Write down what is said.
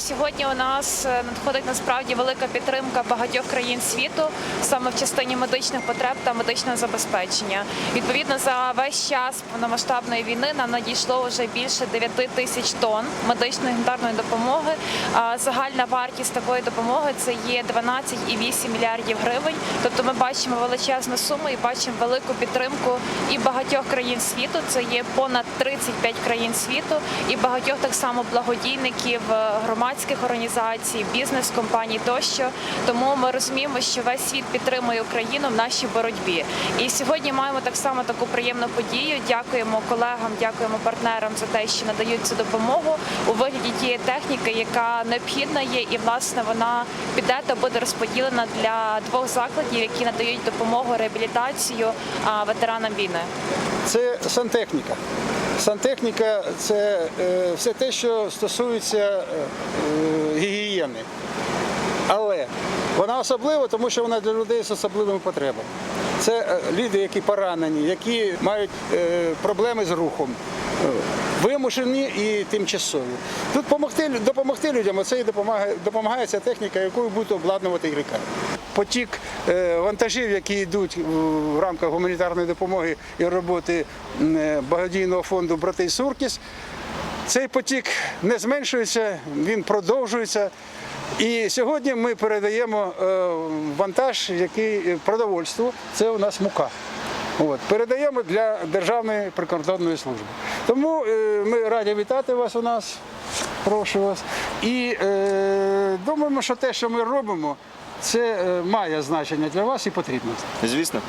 сьогодні у нас е, надходить насправді велика підтримка багатьох країн світу саме в частині медичних потреб та медичного забезпечення. Відповідно, за весь час повномасштабної війни нам надійшло вже більше 9 тисяч тонн медичної гуманітарної допомоги. Загальна вартість такої допомоги це є 12,8 мільярдів гривень. Тобто ми бачимо величезну суму і бачимо велику підтримку і багатьох країн світу. Це є понад 35 країн світу, і багатьох так само благодійників, е, громадських організацій, бізнес-компаній тощо. Тому ми розуміємо, що весь світ підтримує Україну в нашій боротьбі. І сьогодні маємо так само таку приємну подію. Дякуємо колегам, дякуємо партнерам за те, що надають цю допомогу у вигляді тієї техніки, яка необхідна є, і власне вона піде та буде розподілена для двох закладів, які надають допомогу реабілітацію ветеранам війни. Це сантехніка. Сантехніка це е, все те, що стосується е, гігієни. Але вона особлива, тому що вона для людей з особливими потребами. Це е, люди, які поранені, які мають проблеми з рухом, вимушені і тимчасові. Тут допомогти, допомогти людям, оце і допомагає, допомагає ця техніка, якою будуть обладнувати і лікарні. Потік е, вантажів, які йдуть в рамках гуманітарної допомоги і роботи е, благодійного фонду Брати Суркіс, цей потік не зменшується, він продовжується. І сьогодні ми передаємо е, вантаж, який продовольство, це у нас мука. От, передаємо для Державної прикордонної служби. Тому е, ми раді вітати вас у нас, прошу вас. І е, думаємо, що те, що ми робимо, це е, має значення для вас і потрібно. Звісно.